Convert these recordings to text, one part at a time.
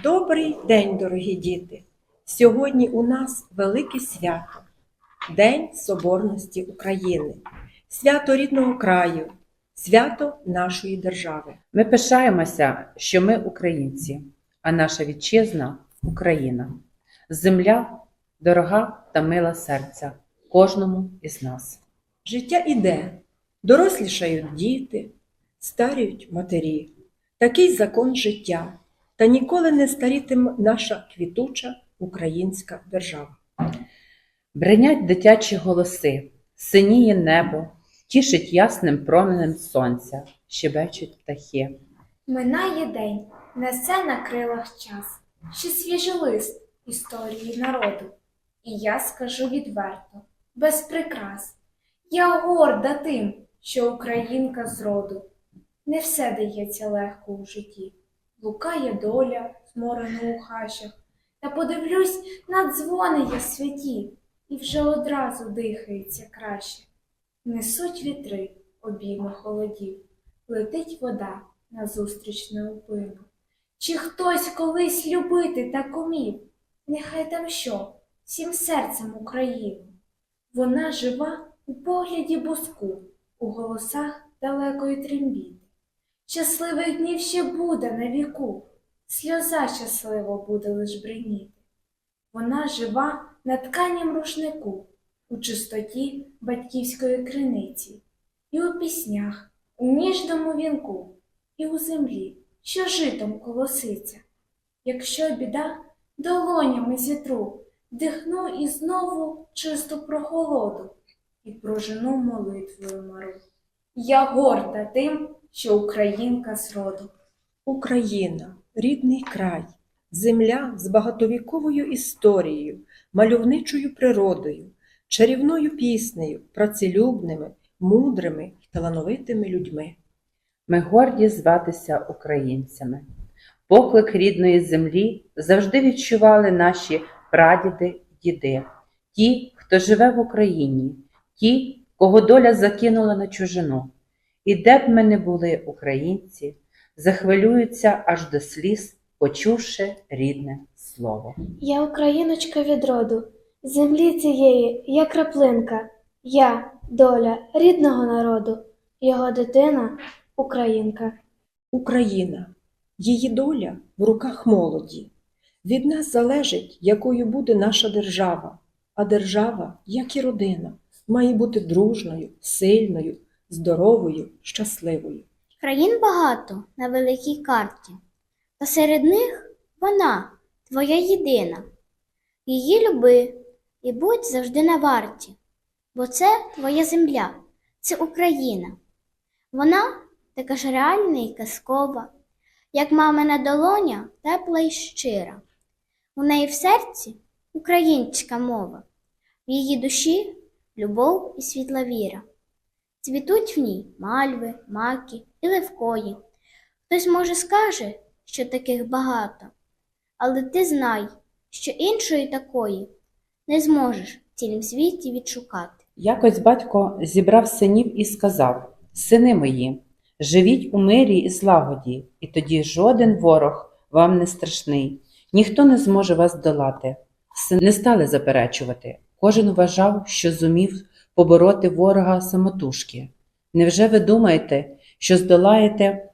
Добрий день, дорогі діти! Сьогодні у нас велике свято День Соборності України, свято рідного краю, свято нашої держави. Ми пишаємося, що ми українці, а наша вітчизна Україна. Земля дорога та мила серця кожному із нас. Життя іде, дорослішають діти, старіють матері. Такий закон життя, та ніколи не старітиме наша квітуча українська держава. Бринять дитячі голоси, синіє небо, тішить ясним променем сонця, щебечуть птахи. Минає день, несе на крилах час, ще свіжий лист історії народу. І я скажу відверто, без прикрас. Я горда тим, що українка з роду. Не все дається легко у житті. Блукає доля, зморена у хащах, та подивлюсь на дзвони я святі, і вже одразу дихається краще. Несуть вітри, обійми холодів, летить вода назустріч неупину. Чи хтось колись любити так умів? Нехай там що, всім серцем Україну. Вона жива у погляді буску, у голосах далекої трембіти. Щасливих днів ще буде на віку, сльоза щасливо буде лиш бриніти. Вона жива на тканім рушнику, у чистоті батьківської криниці, і у піснях, у ніжному вінку, і у землі, що житом колоситься. Якщо біда, долонями зітру, дихну і знову чисту прохолоду і прожену молитвою мару. Я горда тим, що українка з роду. Україна, рідний край, земля з багатовіковою історією, мальовничою природою, чарівною піснею, працелюбними, мудрими й талановитими людьми. Ми горді зватися українцями. Поклик рідної землі завжди відчували наші прадіди діди, ті, хто живе в Україні, ті, кого доля закинула на чужину. І де б ми не були українці, захвилюються аж до сліз, почувши рідне слово. Я україночка від роду, землі цієї, я краплинка, я доля рідного народу, його дитина українка. Україна, її доля в руках молоді. Від нас залежить, якою буде наша держава. А держава, як і родина, має бути дружною, сильною, здоровою, щасливою. Країн багато на великій карті, та серед них вона, твоя єдина. Її люби і будь завжди на варті, бо це твоя земля, це Україна. Вона така ж реальна і казкова, як мамина долоня, тепла і щира. У неї в серці українська мова, в її душі любов і світла віра. Цвітуть в ній мальви, маки і левкої. Хтось, може, скаже, що таких багато, але ти знай, що іншої такої не зможеш в цілім світі відшукати. Якось батько зібрав синів і сказав: Сини мої, живіть у мирі і злагоді, і тоді жоден ворог вам не страшний, ніхто не зможе вас долати. Сини не стали заперечувати. Кожен вважав, що зумів побороти ворога самотужки. Невже ви думаєте, що здолаєте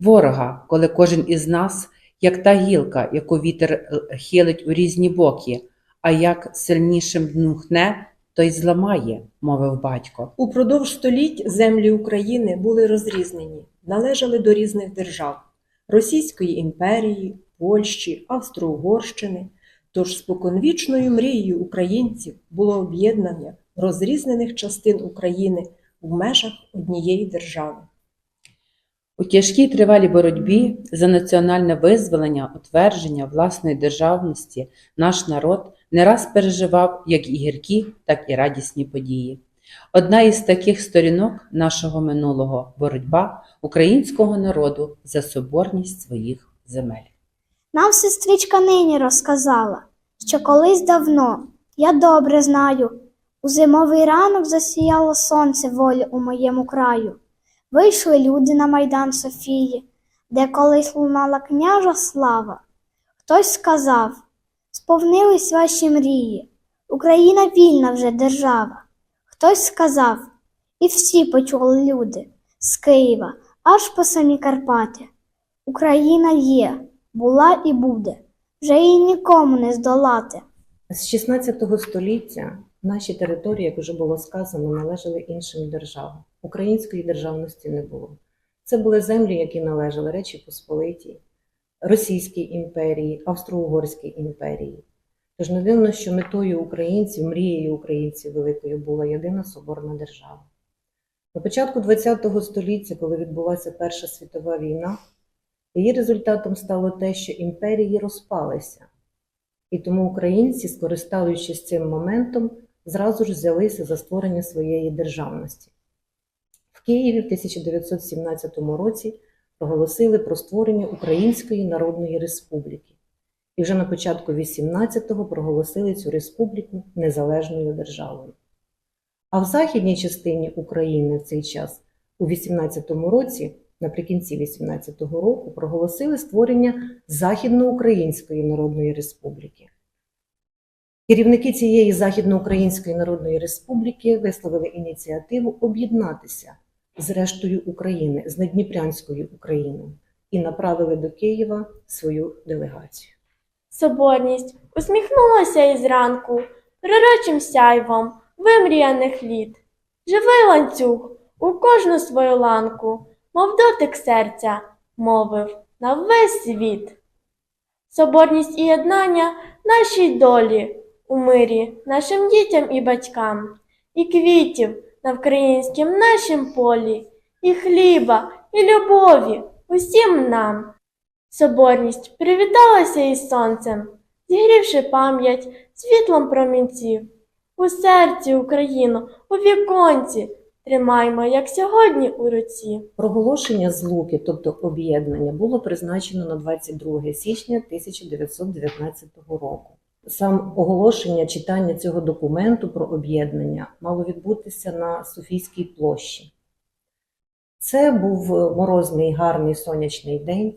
ворога, коли кожен із нас, як та гілка, яку вітер е, хилить у різні боки, а як сильнішим дмухне, то й зламає, мовив батько. Упродовж століть землі України були розрізнені, належали до різних держав Російської імперії, Польщі, Австро-Угорщини. Тож споконвічною мрією українців було об'єднання розрізнених частин України в межах однієї держави. У тяжкій тривалій боротьбі за національне визволення, утвердження власної державності наш народ не раз переживав як і гіркі, так і радісні події. Одна із таких сторінок нашого минулого боротьба українського народу за соборність своїх земель. Нам сестричка нині розказала, що колись давно, я добре знаю, у зимовий ранок засіяло сонце волі у моєму краю. Вийшли люди на майдан Софії, де колись лунала княжа слава. Хтось сказав, сповнились ваші мрії, Україна вільна вже держава. Хтось сказав, і всі почули люди з Києва аж по самі Карпати. Україна є, була і буде, вже її нікому не здолати. З 16 століття наші території, як вже було сказано, належали іншим державам. Української державності не було. Це були землі, які належали Речі Посполитій, Російській імперії, Австро-Угорській імперії. Тож не дивно, що метою українців, мрією українців великою була єдина соборна держава. На початку ХХ століття, коли відбулася Перша світова війна, її результатом стало те, що імперії розпалися. І тому українці, скористаючись цим моментом, зразу ж взялися за створення своєї державності. В Києві в 1917 році проголосили про створення Української Народної Республіки. І вже на початку 18-го проголосили цю республіку незалежною державою. А в західній частині України в цей час, у 18-му році, наприкінці 18-го року, проголосили створення Західноукраїнської Народної Республіки. Керівники цієї Західноукраїнської Народної Республіки висловили ініціативу об'єднатися з рештою України, з Надніпрянською Україною, і направили до Києва свою делегацію. Соборність усміхнулася із ранку прирочим сяйвом вимріяних літ. Живий ланцюг у кожну свою ланку, мов дотик серця, мовив на весь світ. Соборність і єднання нашій долі, у мирі нашим дітям і батькам, і квітів на вкраїнськім нашім полі, і хліба, і любові усім нам. Соборність привіталася із сонцем, зігрівши пам'ять світлом промінців. У серці Україну, у віконці, тримаймо, як сьогодні у руці. Проголошення злуки, тобто об'єднання, було призначено на 22 січня 1919 року. Сам оголошення читання цього документу про об'єднання мало відбутися на Софійській площі. Це був морозний, гарний сонячний день.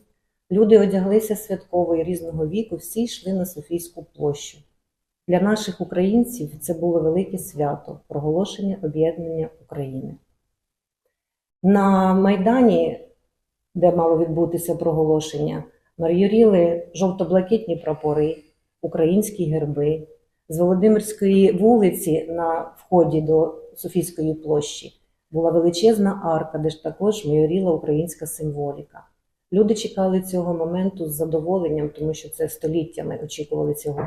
Люди одяглися святково і різного віку, всі йшли на Софійську площу. Для наших українців це було велике свято проголошення об'єднання України. На Майдані, де мало відбутися проголошення, мар'юріли жовто-блакитні прапори, українські герби. З Володимирської вулиці на вході до Софійської площі була величезна арка, де ж також майоріла українська символіка. Люди чекали цього моменту з задоволенням, тому що це століттями очікували цього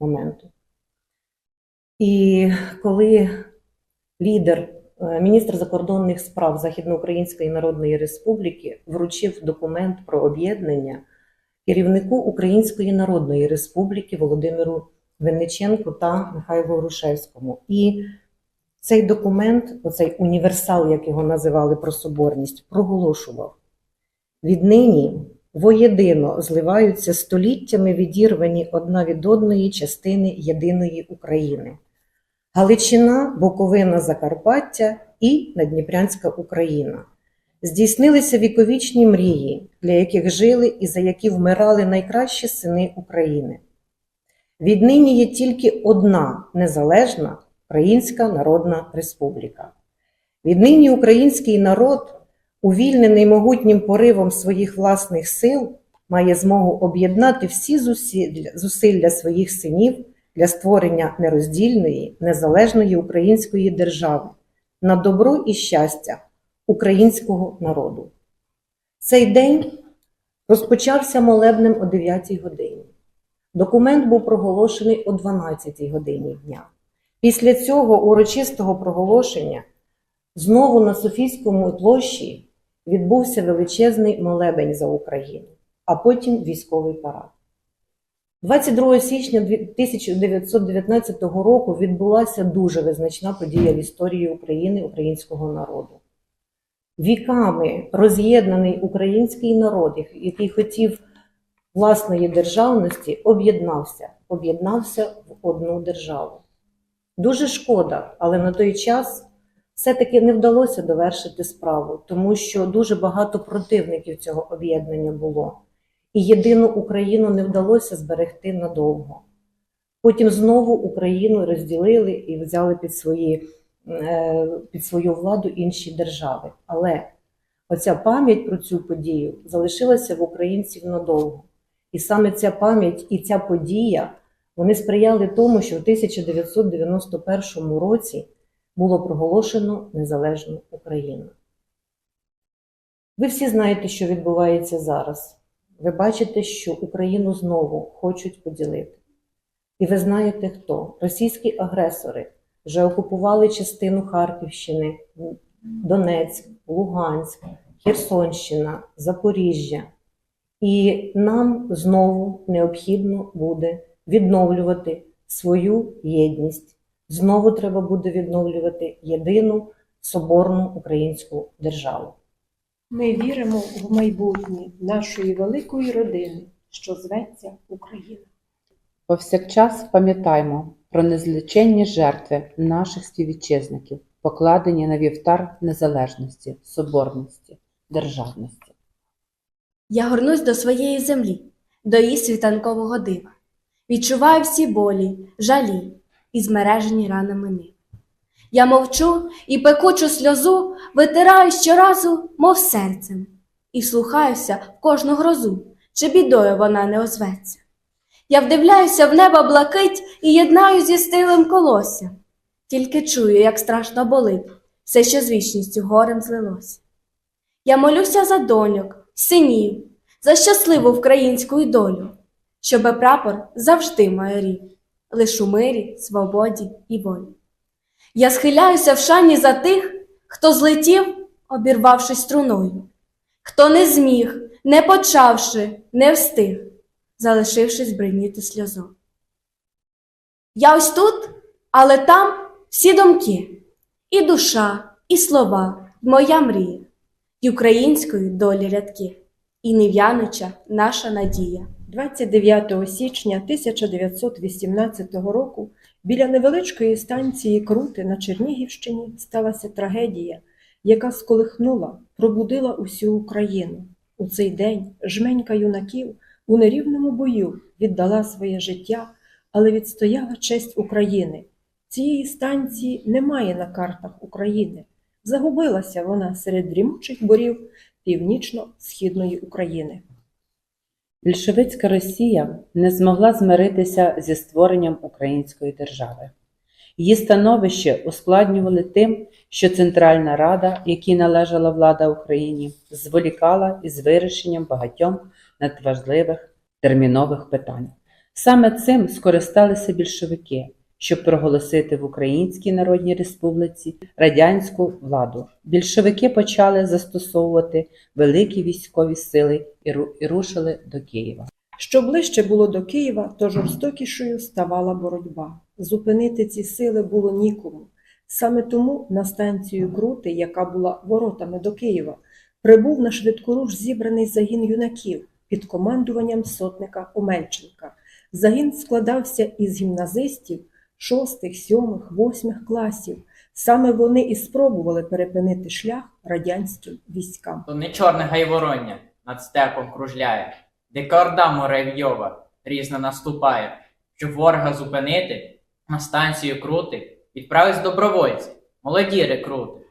моменту. І коли лідер, е, міністр закордонних справ Західноукраїнської Народної Республіки вручив документ про об'єднання керівнику Української Народної Республіки Володимиру Винниченку та Михайлу Грушевському. І цей документ, оцей універсал, як його називали про соборність, проголошував. Віднині воєдино зливаються століттями відірвані одна від одної частини єдиної України. Галичина, Буковина, Закарпаття і Надніпрянська Україна. Здійснилися віковічні мрії, для яких жили і за які вмирали найкращі сини України. Віднині є тільки одна незалежна Українська Народна Республіка. Віднині український народ, увільнений могутнім поривом своїх власних сил, має змогу об'єднати всі зусилля, своїх синів для створення нероздільної, незалежної української держави на добро і щастя українського народу. Цей день розпочався молебнем о 9 годині. Документ був проголошений о 12 годині дня. Після цього урочистого проголошення знову на Софійському площі відбувся величезний молебень за Україну, а потім військовий парад. 22 січня 1919 року відбулася дуже визначна подія в історії України українського народу. Віками роз'єднаний український народ, який хотів власної державності, об'єднався, об'єднався в одну державу. Дуже шкода, але на той час все-таки не вдалося довершити справу, тому що дуже багато противників цього об'єднання було. і єдину Україну не вдалося зберегти надовго. Потім знову Україну розділили і взяли під, свої, під свою владу інші держави. Але оця пам'ять про цю подію залишилася в українців надовго. І саме ця пам'ять і ця подія вони сприяли тому, що в 1991 році було проголошено незалежну Україну. Ви всі знаєте, що відбувається зараз. Ви бачите, що Україну знову хочуть поділити. І ви знаєте хто? Російські агресори вже окупували частину Харківщини, Донецьк, Луганськ, Херсонщина, Запоріжжя. І нам знову необхідно буде відновлювати свою єдність. Знову треба буде відновлювати єдину соборну українську державу. Ми віримо в майбутнє нашої великої родини, що зветься Україна. Повсякчас пам'ятаймо про незліченні жертви наших співвітчизників, покладені на вівтар незалежності, соборності, державності. Я горнусь до своєї землі, до її світанкового дива. Відчуваю всі болі, жалі і змережені ранами нив. Я мовчу і пекучу сльозу витираю щоразу, мов серцем, і вслухаюся в кожну грозу, чи бідою вона не озветься. Я вдивляюся в небо блакить і єднаю зі стилем колосся. Тільки чую, як страшно болить все, що з вічністю горем злилося. Я молюся за доньок, синів, за щасливу українську долю, щоби прапор завжди майорів, лиш у мирі, свободі і волі. Я схиляюся в шані за тих, хто злетів, обірвавшись струною, хто не зміг, не почавши, не встиг, залишившись бриніти сльозою. Я ось тут, але там всі думки, і душа, і слова, моя мрія, і української долі рядки, і нев'януча наша надія. 29 січня 1918 року біля невеличкої станції Крути на Чернігівщині сталася трагедія, яка сколихнула, пробудила усю Україну. У цей день жменька юнаків у нерівному бою віддала своє життя, але відстояла честь України. Цієї станції немає на картах України. Загубилася вона серед дрімучих борів північно-східної України. Більшовицька Росія не змогла змиритися зі створенням української держави. Її становище ускладнювали тим, що Центральна Рада, якій належала влада Україні, зволікала із вирішенням багатьом надважливих термінових питань. Саме цим скористалися більшовики, щоб проголосити в Українській Народній Республіці радянську владу. Більшовики почали застосовувати великі військові сили і рушили до Києва. Що ближче було до Києва, то жорстокішою ставала боротьба. Зупинити ці сили було нікому. Саме тому на станцію Крути, яка була воротами до Києва, прибув на швидкоруш зібраний загін юнаків під командуванням сотника Омельченка. Загін складався із гімназистів шостих, сьомих, восьмих класів. Саме вони і спробували перепинити шлях радянським військам. То не чорне гайвороння над степом кружляє, дика орда муравйова різно наступає, щоб ворога зупинити, на станцію крути, відправить добровольці, молоді рекрути.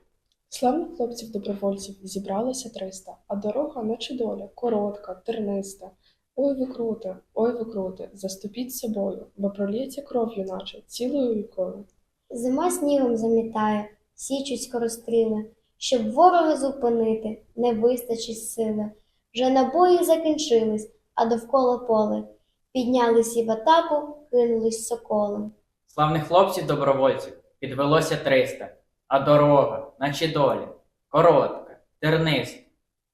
Славних хлопців-добровольців зібралося 300, а дорога, наче доля, коротка, терниста. Ой ви круте, ой ви круте, заступіть собою, бо пролється кров'ю наче, цілою рікою. Зима снігом замітає, січуть скоростріли. Щоб ворога зупинити, не вистачить сили. Вже набої закінчились, а довкола поле. Піднялись і в атаку, кинулись соколом. Славних хлопців добровольців підвелося 300, а дорога, наче доля, коротка, терниста.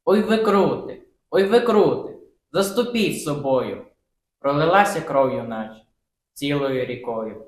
Ой ви крути, ой ви крути, заступіть собою. Пролилася кров'ю наче, цілою рікою.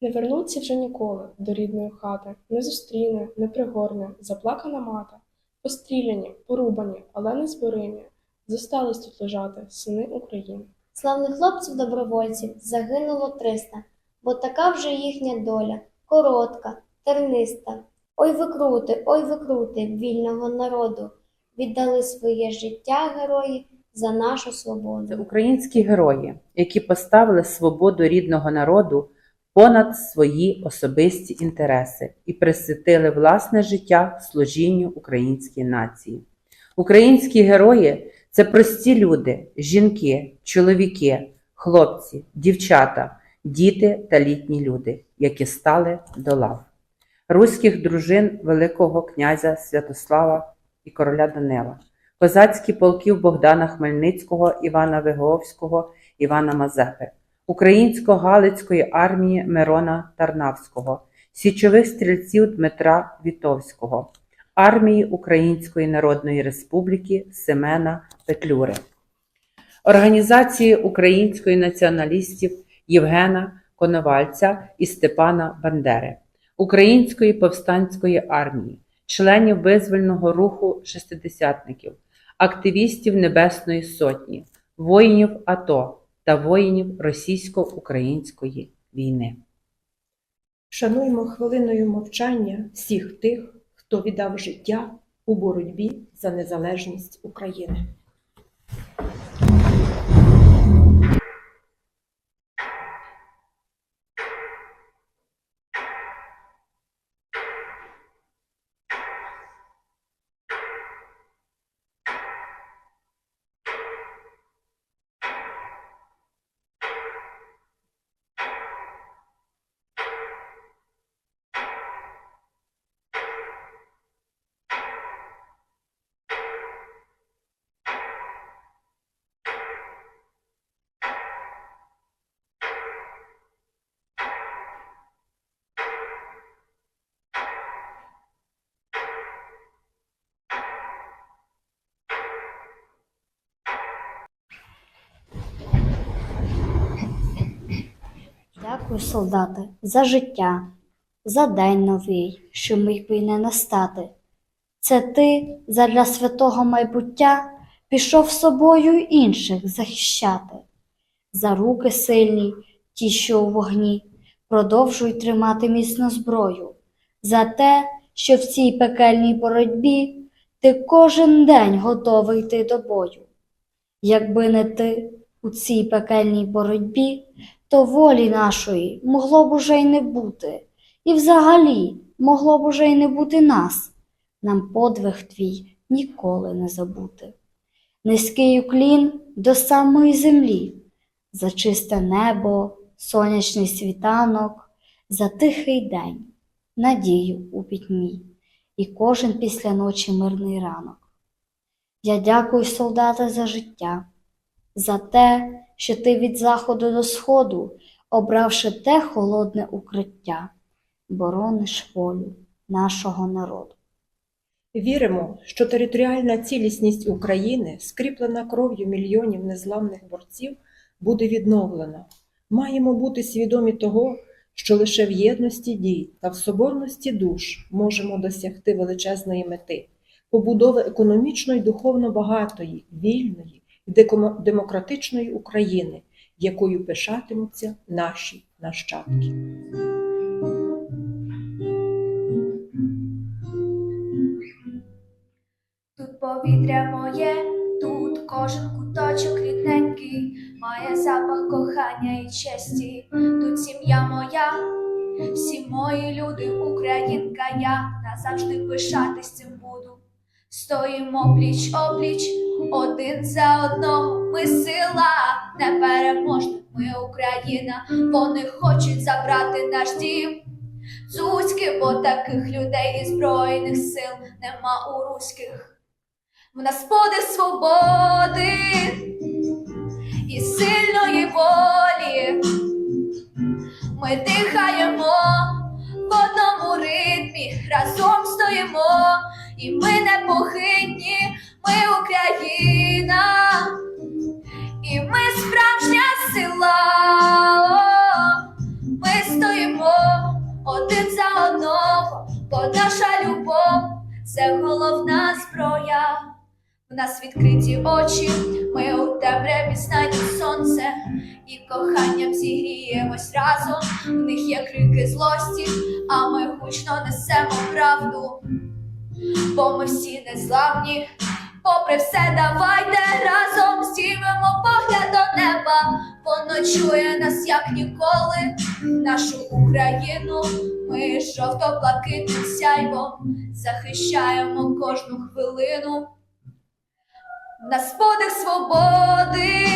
Не вернуться вже ніколи до рідної хати, не зустріне, не пригорне, заплакана мата. Постріляні, порубані, але не зборимі, зостались тут лежати сини України. Славних хлопців добровольців загинуло 300, бо така вже їхня доля, коротка, терниста. Ой викрути, ой викрути вільного народу. Віддали своє життя герої за нашу Це свободу. українські герої, які поставили свободу рідного народу понад свої особисті інтереси і присвятили власне життя служінню українській нації. Українські герої це прості люди, жінки, чоловіки, хлопці, дівчата, діти та літні люди, які стали до лав. Руських дружин Великого князя Святослава і короля Данила, козацькі полків Богдана Хмельницького, Івана Виговського, Івана Мазепи, українсько-галицької армії Мирона Тарнавського, січових стрільців Дмитра Вітовського, армії Української Народної Республіки Семена Петлюри, організації української націоналістів Євгена Коновальця і Степана Бандери, Української повстанської армії, членів визвольного руху шестидесятників, активістів Небесної Сотні, воїнів АТО та воїнів російсько-української війни. Шануємо хвилиною мовчання всіх тих, хто віддав життя у боротьбі за незалежність України. Дякую, солдати, за життя, за день новий, що міг би й не настати. Це ти задля святого майбуття пішов собою інших захищати. За руки сильні, ті, що у вогні, продовжуй тримати міцно зброю. За те, що в цій пекельній боротьбі ти кожен день готовий йти до бою. Якби не ти у цій пекельній боротьбі, то волі нашої могло б уже й не бути, і взагалі могло б уже й не бути нас, нам подвиг твій ніколи не забути. Низький уклін до самої землі, за чисте небо, сонячний світанок, за тихий день, надію у пітьмі, і кожен після ночі мирний ранок. Я дякую, солдати, за життя, за те, що ти від заходу до сходу, обравши те холодне укриття, борониш волю нашого народу. Віримо, що територіальна цілісність України, скріплена кров'ю мільйонів незламних борців, буде відновлена. Маємо бути свідомі того, що лише в єдності дій та в соборності душ можемо досягти величезної мети побудови економічно й духовно багатої, вільної і демократичної України, якою пишатимуться наші нащадки. Тут повітря моє, тут кожен куточок рідненький, має запах кохання і честі, тут сім'я моя, всі мої люди, українка, я назавжди пишатись цим буду. Стоїмо пліч опліч, один за одного. Ми сила непереможна, ми Україна, вони хочуть забрати наш дім. Цуцьки, бо таких людей і збройних сил нема у руських. В нас подих свободи і сильної волі. Ми дихаємо в одному ритмі, разом стоїмо, і ми непохитні, ми це головна зброя. В нас відкриті очі, ми у темряві знайдемо сонце, і коханням зігріємось разом. В них є крики злості, а ми гучно несемо правду. Бо ми всі незламні, попри все, давайте разом зімемо погляд до неба, поночує нас як ніколи, нашу Україну. Ми жовто-блакитним сяйвом захищаємо кожну хвилину. В нас подих свободи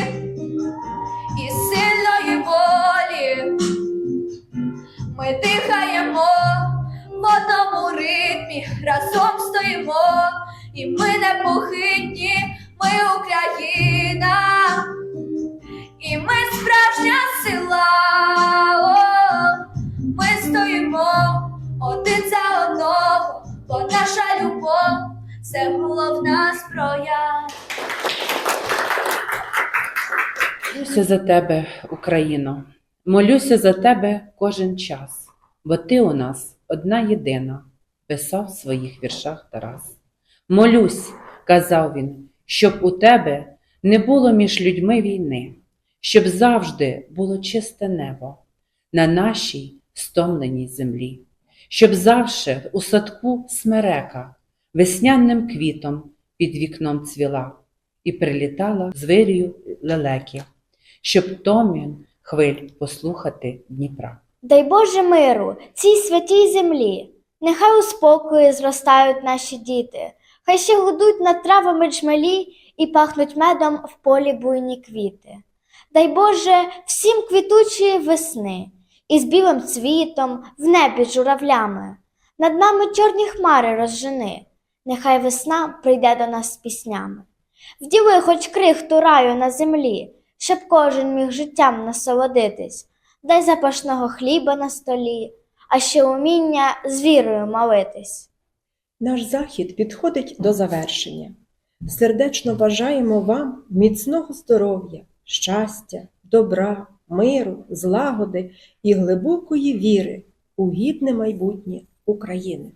і сильної волі. Ми дихаємо в одному ритмі, разом стоїмо, і ми непохитні, ми Україна, і ми справжня сила. Ми стоїмо один за одного, бо наша любов це головна зброя. Молюся за тебе, Україно, молюся за тебе кожен час, бо ти у нас одна єдина, писав в своїх віршах Тарас. Молюсь, казав він, щоб у тебе не було між людьми війни, щоб завжди було чисте небо на нашій стомленій землі, щоб завше у садку смерека веснянним квітом під вікном цвіла і прилітала з лелеки, щоб томін хвиль послухати Дніпра. Дай Боже миру цій святій землі. Нехай у спокої зростають наші діти, хай ще гудуть над травами джмелі і пахнуть медом в полі буйні квіти. Дай Боже всім квітучої весни, і з білим цвітом в небі журавлями. Над нами чорні хмари розжени, нехай весна прийде до нас з піснями. Вділи хоч крихту раю на землі, щоб кожен міг життям насолодитись. Дай запашного хліба на столі, а ще уміння з вірою молитись. Наш захід підходить до завершення. Сердечно бажаємо вам міцного здоров'я, щастя, добра, миру, злагоди і глибокої віри у гідне майбутнє України.